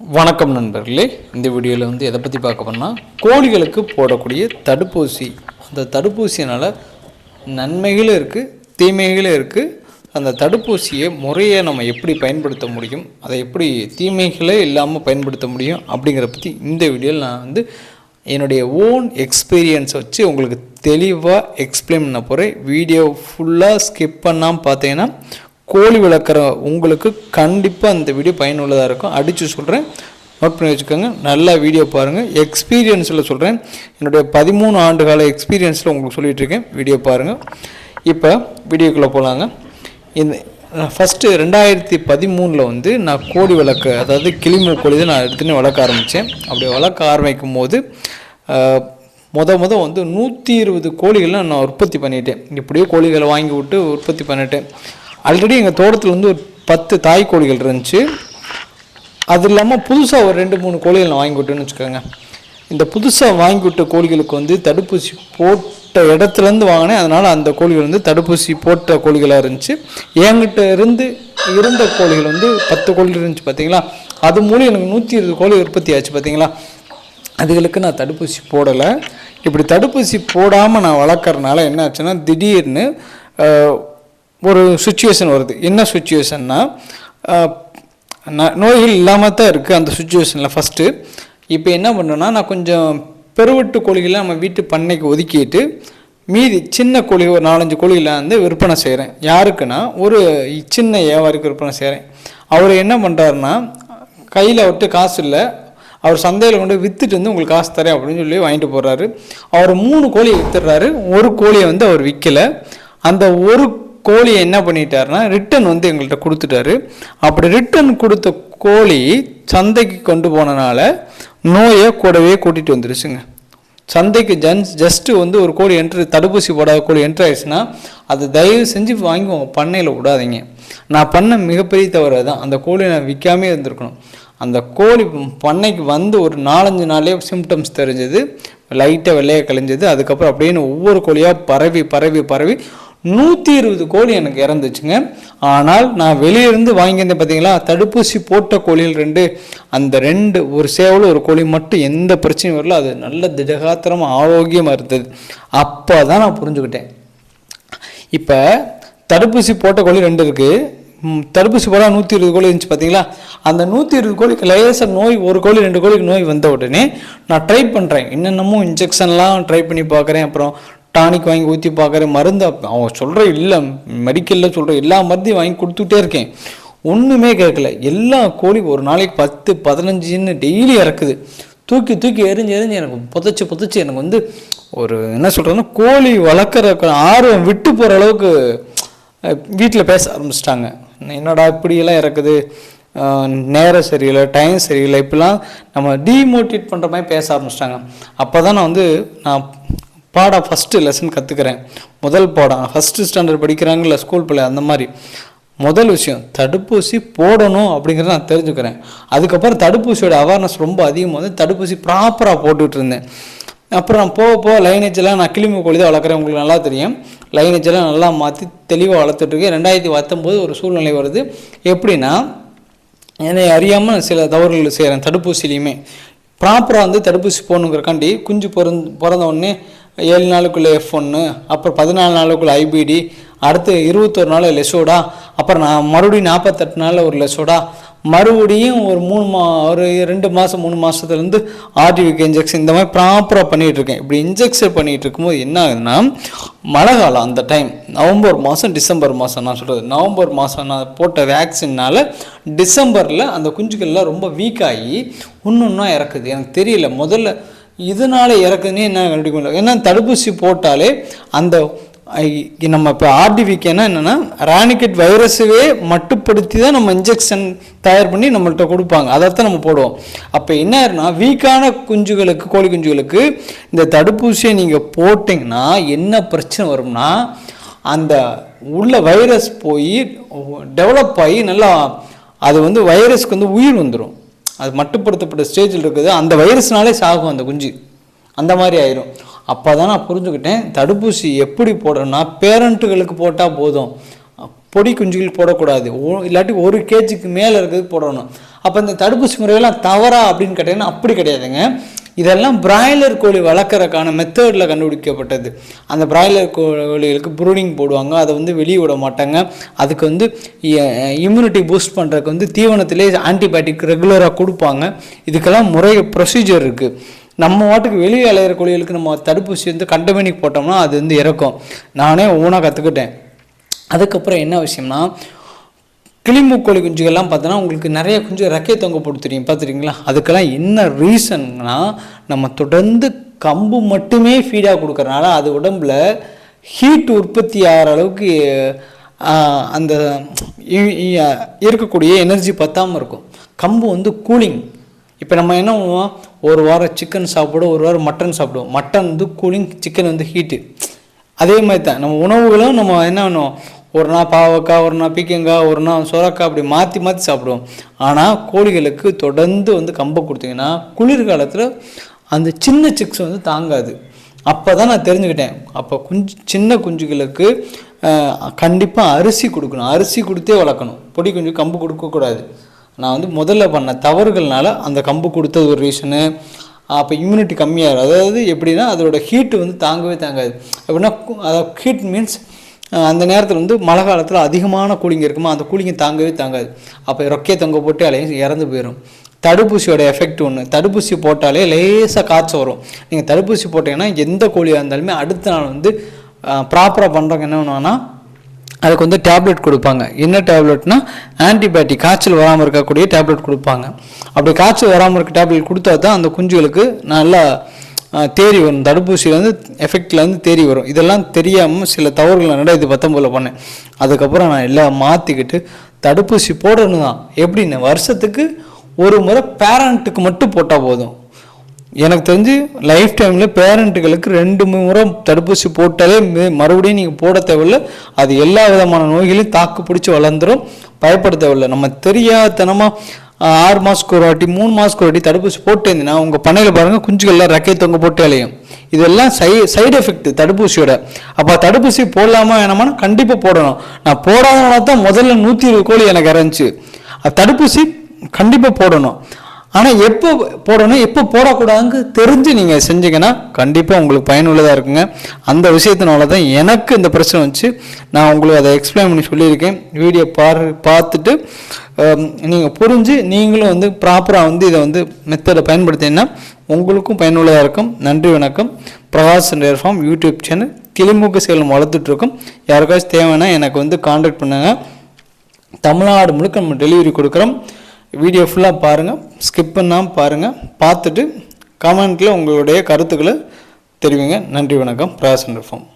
வணக்கம் நண்பர்களே. இந்த வீடியோவில் வந்து எதை பற்றி பார்க்க போனால் கோழிகளுக்கு போடக்கூடிய தடுப்பூசி. அந்த தடுப்பூசினால் நன்மைகளும் இருக்குது தீமைகளும் இருக்குது அந்த தடுப்பூசியை முறையை நம்ம எப்படி பயன்படுத்த முடியும் அதை எப்படி தீமைகளே இல்லாமல் பயன்படுத்த முடியும் அப்படிங்கிற பற்றி இந்த வீடியோவில் நான் வந்து என்னுடைய ஓன் எக்ஸ்பீரியன்ஸ் வச்சு உங்களுக்கு தெளிவாக எக்ஸ்பிளைன் பண்ண போகிறேன் வீடியோ ஃபுல்லாக ஸ்கிப் பண்ணாமல் பார்த்தீங்கன்னா கோழி வளர்க்குற உங்களுக்கு கண்டிப்பாக அந்த வீடியோ பயனுள்ளதாக இருக்கும். அடித்து சொல்கிறேன் நோட் பண்ணி வச்சுக்கோங்க. நல்லா வீடியோ பாருங்கள் எக்ஸ்பீரியன்ஸில் சொல்கிறேன் என்னுடைய பதிமூணு ஆண்டு கால எக்ஸ்பீரியன்ஸில் உங்களுக்கு சொல்லிகிட்ருக்கேன் இருக்கேன். வீடியோ பாருங்கள் இப்போ வீடியோக்குள்ளே போகலாங்க இந்த ஃபஸ்ட்டு ரெண்டாயிரத்தி பதிமூணில் வந்து நான் கோழி வளர்க்க அதாவது கிளிமூ கோழி தான் நான் எடுத்துன்னு வளர்க்க ஆரம்பித்தேன் அப்படி வளர்க்க ஆரம்பிக்கும் போது ஆஹ், முத முத வந்து நூற்றி இருபது கோழிகளை நான் உற்பத்தி பண்ணிட்டேன். இப்படியே கோழிகளை வாங்கி விட்டு உற்பத்தி பண்ணிட்டேன். ஆல்ரெடி எங்கள் தோட்டத்தில் வந்து ஒரு பத்து தாய் கோழிகள் இருந்துச்சு. அது இல்லாமல் புதுசாக ஒரு ரெண்டு மூணு கோழிகள் நான் வாங்கி விட்டேன்னு வச்சுக்கோங்க. இந்த புதுசாக வாங்கி விட்ட கோழிகளுக்கு வந்து தடுப்பூசி போட்ட இடத்துலேருந்து வாங்கினேன். அதனால் அந்த கோழிகள் வந்து தடுப்பூசி போட்ட கோழிகளாக இருந்துச்சு. என்கிட்ட இருந்து இருந்த கோழிகள் வந்து பத்து கோழிகள் இருந்துச்சு பார்த்தீங்களா அது மூலம் எனக்கு நூற்றி இருபது கோழி உற்பத்தி ஆச்சு பார்த்தீங்களா அதுகளுக்கு நான் தடுப்பூசி போடலை. இப்படி தடுப்பூசி போடாமல் நான் வளர்க்குறனால என்ன ஆச்சுன்னா திடீர்னு ஒரு சுச்சுவேஷன் வருது. என்ன சுச்சுவேஷன்னா நோய்கள் இல்லாமல் தான் இருக்குது அந்த சுச்சுவேஷனில் ஃபஸ்ட்டு இப்போ என்ன பண்ணேன்னா நான் கொஞ்சம் பெருவெட்டு கோழிகளை நம்ம வீட்டு பண்ணைக்கு ஒதுக்கிட்டு மீதி சின்ன கோழி ஒரு நாலஞ்சு கோழிகளை வந்து விற்பனை செய்கிறேன் யாருக்குன்னா ஒரு சின்ன வியாபாரிக்கு விற்பனை செய்கிறேன் அவர் என்ன பண்ணுறாருன்னா கையில் விட்டு காசு இல்லை. அவர் சந்தையில் கொண்டு விற்றுட்டு வந்து உங்களுக்கு காசு தரேன் அப்படின்னு சொல்லி வாங்கிட்டு போகிறாரு அவர் மூணு கோழியை விற்றுடுறாரு ஒரு கோழியை வந்து அவர் விற்கலை அந்த ஒரு கோழியை என்ன பண்ணிட்டாருன்னா ரிட்டன் வந்து எங்கள்கிட்ட கொடுத்துட்டாரு. அப்படி ரிட்டன் கொடுத்த கோழி சந்தைக்கு கொண்டு போனனால நோயை கூடவே கூட்டிகிட்டு வந்துருச்சுங்க. சந்தைக்கு ஜன்ஸ் ஜஸ்ட்டு வந்து ஒரு கோழி என்ட்ரு தடுப்பூசி போடாத கோழி என்ட்ரு ஆயிடுச்சுன்னா அது தயவு செஞ்சு வாங்கி உங்கள் பண்ணையில் விடாதீங்க. நான் பண்ண மிகப்பெரிய தவறு தான் அந்த கோழியை நான் விற்காமே இருந்திருக்கணும். அந்த கோழி பண்ணைக்கு வந்து ஒரு நாலஞ்சு நாளே சிம்டம்ஸ் தெரிஞ்சது. லைட்டாக வெள்ளையாக கழிஞ்சது. அதுக்கப்புறம் அப்படின்னு ஒவ்வொரு கோழியாக பரவி பரவி பரவி நூற்றி இருபது கோழி எனக்கு இறந்துச்சுங்க. ஆனால் நான் வெளியிருந்து வாங்கியிருந்தேன் பார்த்தீங்களா? தடுப்பூசி போட்ட கோழியில் ரெண்டு அந்த ரெண்டு ஒரு சேவல் ஒரு கோழி மட்டும் எந்த பிரச்சனையும் வரல. அது நல்ல திடகாத்திரமாக ஆரோக்கியமாக இருந்தது. அப்போ தான் நான் புரிஞ்சுக்கிட்டேன். இப்போ தடுப்பூசி போட்ட கோழி ரெண்டு இருக்குது தடுப்பூசி போட நூற்றி இருபது கோழி இருந்துச்சு பார்த்தீங்களா? அந்த நூற்றி இருபது கோழிக்கு லேசாக நோய் ஒரு கோழி ரெண்டு கோழிக்கு நோய் வந்த உடனே நான் ட்ரை பண்ணுறேன் என்னென்னமோ இன்ஜெக்ஷன்லாம் ட்ரை பண்ணி பார்க்குறேன். அப்புறம் டானிக் வாங்கி ஊற்றி பார்க்குறேன் மருந்து அவங்க சொல்கிற இல்லை மெடிக்கலில் சொல்கிற எல்லா மருந்தையும் வாங்கி கொடுத்துட்டே இருக்கேன். ஒன்றுமே கேட்கல. எல்லா கோழி ஒரு நாளைக்கு பத்து பதினஞ்சுன்னு டெய்லி இறக்குது. தூக்கி தூக்கி எரிஞ்சு எரிஞ்சு எனக்கு புதைச்சி புதைச்சி எனக்கு வந்து ஒரு என்ன சொல்கிறேன்னா கோழி வளர்க்குற ஆர்வம் விட்டு போகிற அளவுக்கு வீட்டில் பேச ஆரம்பிச்சிட்டாங்க. என்னடா இப்படியெல்லாம் இறக்குது? நேரம் சரியில்லை டைம் சரியில்லை இப்படிலாம் நம்ம டீமோட்டிவேட் பண்ணுற மாதிரி பேச ஆரம்பிச்சிட்டாங்க. அப்போ தான் நான் வந்து நான் பாடம் ஃபஸ்ட்டு லெசன் கற்றுக்கிறேன் முதல் பாடம் ஃபஸ்ட்டு ஸ்டாண்டர்ட் படிக்கிறாங்கல்ல ஸ்கூல் பிள்ளை அந்த மாதிரி. முதல் விஷயம் தடுப்பூசி போடணும் அப்படிங்கிறத நான் தெரிஞ்சுக்கிறேன். அதுக்கப்புறம் தடுப்பூசியோட அவேர்னஸ் ரொம்ப அதிகமாக வந்து தடுப்பூசி ப்ராப்பராக போட்டுட்டு இருந்தேன் அப்புறம் நான் போக போக லைனேஜெல்லாம் நான் கிளிமு கோழி தான் வளர்க்குறேன். உங்களுக்கு நல்லா தெரியும். லைனேஜெல்லாம் நல்லா மாற்றி தெளிவாக வளர்த்துட்ருக்கேன் ரெண்டாயிரத்தி பத்தொம்போது ஒரு சூழ்நிலை வருது. எப்படின்னா என்னை அறியாமல் சில தவறுகள் செய்கிறேன் தடுப்பூசிலையுமே ப்ராப்பராக வந்து தடுப்பூசி போடணுங்கிறக்காண்டி குஞ்சு பிறந் பிறந்த உடனே ஏழு நாளுக்குள்ளே எஃப் ஒன்று அப்புறம் பதினாலு நாளுக்குள்ளே ஐபிடி அடுத்து இருபத்தொரு நாள் லெசோடா அப்புறம் நான் மறுபடியும் நாற்பத்தெட்டு நாளில் ஒரு லெசோடா மறுபடியும் ஒரு மூணு மா ஒரு ரெண்டு மாதம் மூணு மாதத்துலேருந்து ஆர்டிவிக்கு இன்ஜெக்ஷன் இந்த மாதிரி ப்ராப்பராக பண்ணிகிட்டு இருக்கேன் இப்படி இன்ஜெக்ஷன் பண்ணிகிட்டு இருக்கும்போது என்ன ஆகுதுன்னா மழை காலம் அந்த டைம் நவம்பர் மாதம் டிசம்பர் மாதம் நான் சொல்கிறது நவம்பர் மாதம் நான் போட்ட வேக்சின்னால் டிசம்பரில் அந்த குஞ்சுகள்லாம் ரொம்ப வீக் ஆகி ஒன்று ஒன்றா இறக்குது. எனக்கு தெரியல. முதல்ல இதனால் இறக்குதுன்னே என்ன கண்டுபிடிக்க முடியல. ஏன்னா தடுப்பூசி போட்டாலே அந்த நம்ம இப்போ ஆர்டிவிக்கேனா என்னென்னா ராணிகெட் வைரஸவே மட்டுப்படுத்தி தான் நம்ம இன்ஜெக்ஷன் தயார் பண்ணி நம்மள்ட்ட கொடுப்பாங்க. அதைத்தான் நம்ம போடுவோம். அப்போ என்ன ஆயிருன்னா வீக்கான குஞ்சுகளுக்கு கோழி குஞ்சுகளுக்கு இந்த தடுப்பூசியை நீங்கள் போட்டிங்கன்னா என்ன பிரச்சனை வரும்னா அந்த உள்ள வைரஸ் போய் டெவலப் ஆகி நல்லா அது வந்து வைரஸ்க்கு வந்து உயிர் வந்துடும் அது மட்டுப்படுத்தப்பட்ட ஸ்டேஜில் இருக்குது. அந்த வைரஸ்னாலே சாகும் அந்த குஞ்சு. அந்த மாதிரி ஆயிரும். அப்போ தான் நான் புரிஞ்சுக்கிட்டேன் தடுப்பூசி எப்படி போடணும்னா பேரண்ட்டுகளுக்கு போட்டால் போதும். பொடி குஞ்சுகள் போடக்கூடாது. ஓ- இல்லாட்டி ஒரு கேஜிக்கு மேலே இருக்கிறது போடணும். அப்போ இந்த தடுப்பூசி முறையெல்லாம் தவறா அப்படின்னு கேட்டிங்கன்னா அப்படி கிடையாதுங்க. இதெல்லாம் பிராய்லர் கோழி வளர்க்குறதுக்கான மெத்தடில் கண்டுபிடிக்கப்பட்டது. அந்த பிராய்லர் கோழிகளுக்கு ப்ரூடிங் போடுவாங்க. அதை வந்து வெளியே விட மாட்டாங்க. அதுக்கு வந்து இம்யூனிட்டி பூஸ்ட் பண்ணுறதுக்கு வந்து தீவனத்திலே ஆன்டிபயோட்டிக் ரெகுலராக கொடுப்பாங்க. இதுக்கெல்லாம் முறை ப்ரொசீஜர் இருக்குது நம்ம வாட்டுக்கு வெளியே அலையிற கோழிகளுக்கு நம்ம தடுப்பூசி வந்து கண்டமேனிக்கு போட்டோம்னா அது வந்து இறக்கும். நானே ஓனாக கற்றுக்கிட்டேன் அதுக்கப்புறம் என்ன விஷயம்னா கிளிமூக்கோழி குஞ்சுகள்லாம் பார்த்தோன்னா உங்களுக்கு நிறைய குஞ்சு ரெக்கை தொங்க போட்டு தெரியும். பார்த்துருக்கீங்களா? அதுக்கெல்லாம் என்ன ரீசன்னா நம்ம தொடர்ந்து கம்பு மட்டுமே ஃபீடாக கொடுக்குறதுனால அது உடம்புல ஹீட் உற்பத்தி ஆகிற அளவுக்கு அந்த இ- இருக்கக்கூடிய எனர்ஜி பத்தாமல் இருக்கும். கம்பு வந்து கூலிங் இப்போ நம்ம என்ன பண்ணுவோம்? ஒரு வாரம் சிக்கன் சாப்பிடுவோம் ஒரு வாரம் மட்டன் சாப்பிடுவோம். மட்டன் வந்து கூலிங் சிக்கன் வந்து ஹீட்டு அதே மாதிரி தான். நம்ம உணவுகளும் நம்ம என்ன பண்ணுவோம்? ஒரு நாள் பாவக்காய் ஒரு நாள் பீக்கங்காய் ஒரு நாள் சுரக்காய் அப்படி மாற்றி மாற்றி சாப்பிடுவோம். ஆனால் கோழிகளுக்கு தொடர்ந்து வந்து கம்பை கொடுத்தீங்கன்னா குளிர்காலத்தில் அந்த சின்ன சிக்ஸ் வந்து தாங்காது. அப்போ தான் நான் தெரிஞ்சுக்கிட்டேன். அப்போ குஞ்சு சின்ன குஞ்சுகளுக்கு கண்டிப்பாக அரிசி கொடுக்கணும். அரிசி கொடுத்தே வளர்க்கணும். பொடி குஞ்சு கம்பு கொடுக்கக்கூடாது நான் வந்து முதல்ல பண்ண தவறுகள்னால அந்த கம்பு கொடுத்தது ஒரு ரீசனு அப்போ இம்யூனிட்டி கம்மியாகும் அதாவது எப்படின்னா அதோட ஹீட்டு வந்து தாங்கவே தாங்காது. எப்படின்னா அதாவது ஹீட் மீன்ஸ் அந்த நேரத்தில் வந்து மழை காலத்தில் அதிகமான கூலிங் இருக்குமா அந்த கூலிங்கை தாங்கவே தாங்காது. அப்போ ரொக்கையை தொங்க போட்டு அலையும் இறந்து போயிடும் தடுப்பூசியோட எஃபெக்ட் ஒன்று தடுப்பூசி போட்டாலே லேசாக காய்ச்சல் வரும். நீங்கள் தடுப்பூசி போட்டீங்கன்னா எந்த கோழியாக இருந்தாலுமே அடுத்த நாள் வந்து ப்ராப்பராக பண்ணுறவங்க என்ன பண்ணுவாங்கன்னா அதுக்கு வந்து டேப்லெட் கொடுப்பாங்க. என்ன டேப்லெட்னா ஆன்டிபயோட்டிக் காய்ச்சல் வராமல் இருக்கக்கூடிய டேப்லெட் கொடுப்பாங்க. அப்படி காய்ச்சல் வராமல் இருக்க டேப்லெட் கொடுத்தா தான் அந்த குஞ்சுகளுக்கு நல்லா தேறி வரும். தடுப்பூசி வந்து எஃபெக்டில் வந்து தேறி வரும். இதெல்லாம் தெரியாமல் சில தவறுகளை நான் ரெண்டாயிரத்தி பத்தொம்பதில் பண்ணேன். அதுக்கப்புறம் நான் எல்லாம் மாற்றிக்கிட்டு தடுப்பூசி போடணும் தான் எப்படின்னு வருஷத்துக்கு ஒரு முறை பேரண்ட்டுக்கு மட்டும் போட்டால் போதும். எனக்கு தெரிஞ்சு லைஃப் டைமில் பேரண்ட்டுகளுக்கு ரெண்டு முறை தடுப்பூசி போட்டாலே மே- மறுபடியும் நீங்கள் போட தேவையில்ல. அது எல்லா விதமான நோய்களையும் தாக்கு பிடிச்சி வளர்ந்துடும் பயப்பட தேவையில்ல. நம்ம தெரியாதனமாக ஆறு மாதத்துக்கு ஒரு வாட்டி மூணு மாதத்துக்கு ஒரு வாட்டி தடுப்பூசி போட்டு இருந்தீங்கன்னா உங்கள் பண்ணையில் பாருங்கள் குஞ்சுகள்லாம் ரெக்கை தொங்க போட்டு அலையும். இதெல்லாம் சை சைடு எஃபெக்ட் தடுப்பூசியோட. அப்போ தடுப்பூசி போடலாமா வேணாமான்னு கண்டிப்பாக போடணும். நான் போடாதனால தான் முதல்ல நூற்றி இருபது கோழி எனக்கு இறந்துச்சு. தடுப்பூசி கண்டிப்பாக போடணும். ஆனால் எப்போ போடணும் எப்போ போடக்கூடாதுன்னு தெரிஞ்சு நீங்கள் செஞ்சீங்கன்னா கண்டிப்பாக உங்களுக்கு பயனுள்ளதாக இருக்குங்க. அந்த விஷயத்தினால தான் எனக்கு இந்த பிரச்சனை வந்துச்சு. நான் உங்களுக்கு அதை எக்ஸ்பிளைன் பண்ணி சொல்லியிருக்கேன். வீடியோ பாரு பார்த்துட்டு நீங்கள் புரிஞ்சு நீங்களும் வந்து ப்ராப்பராக வந்து இதை வந்து மெத்தடை பயன்படுத்தினா உங்களுக்கும் பயனுள்ளதாக இருக்கும். நன்றி வணக்கம். Prakash dare farm YouTube channel கிளிமூக்கு சேலம் வளர்த்துட்ருக்கோம். யாருக்காச்சும் தேவைன்னா எனக்கு வந்து காண்டாக்ட் பண்ணுங்கள் தமிழ்நாடு முழுக்க நம்ம டெலிவரி கொடுக்குறோம். வீடியோ ஃபுல்லாக பாருங்கள் ஸ்கிப் பண்ணாமல் பாருங்கள் பார்த்துட்டு கமெண்ட்டில் உங்களுடைய கருத்துக்களை தெரிவிங்க. நன்றி வணக்கம். பிரகாசன் ஃபார்ம்